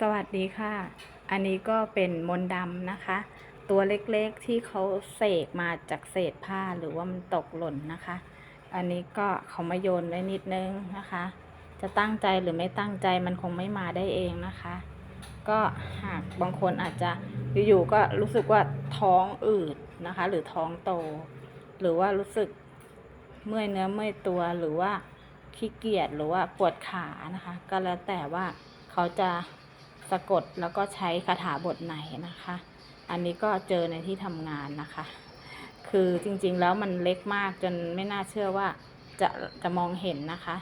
สวัสดีค่ะ อันนี้ก็เป็นมนดำนะคะ ตัวเล็กๆที่เขาเสกมาจากเศษผ้าหรือว่ามันตกหล่นนะคะ อันนี้ก็เขามาโยนไว้นิดนึงนะคะ จะตั้งใจหรือไม่ตั้งใจมันคงไม่มาได้เองนะคะ ก็หากบางคนอาจจะอยู่ๆก็รู้สึกว่าท้องอืดนะคะ หรือท้องโต หรือว่ารู้สึกเมื่อยเนื้อเมื่อยตัวหรือว่าขี้เกียจหรือว่าปวดขานะคะ ก็แล้วแต่ว่าเขาจะ สะกดแล้วก็ใช้คาถาบทไหนนะคะ อันนี้ก็เจอในที่ทำงานนะคะ คือจริงๆแล้วมันเล็กมากจนไม่น่าเชื่อว่าจะจะมองเห็นนะคะ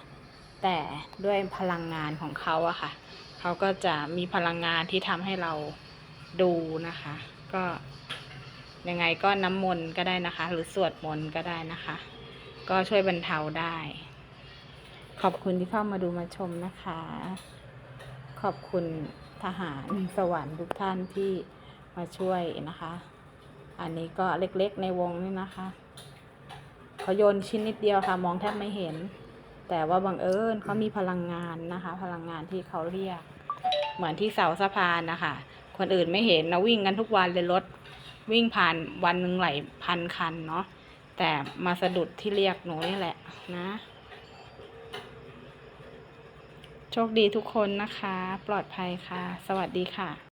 แต่ด้วยพลังงานของเขาอะค่ะ เขาก็จะมีพลังงานที่ทำให้เราดูนะคะ ก็ยังไงก็น้ำมนต์ก็ได้นะคะ หรือสวดมนต์ก็ได้นะคะ ก็ช่วยบรรเทาได้ ขอบคุณที่เข้ามาดูมาชมนะคะ ขอบคุณทหารสวรรค์ทุกท่านที่มาช่วยนะคะ อันนี้ก็เล็กๆในวงนี่นะคะเขาโยนชิ้นนิดเดียวค่ะ มองแทบไม่เห็น แต่ว่าบังเอิญเขามีพลังงานนะคะ พลังงานที่เขาเรียก เหมือนที่เสาสะพานนะคะ คนอื่นไม่เห็นนะวิ่งกันทุกวันเลยรถวิ่งผ่านวันหนึ่งหลายพันคันเนาะแต่มาสะดุดที่เรียกหนูนี่แหละนะ โชคดีทุกคนนะคะ ปลอดภัยค่ะ สวัสดีค่ะ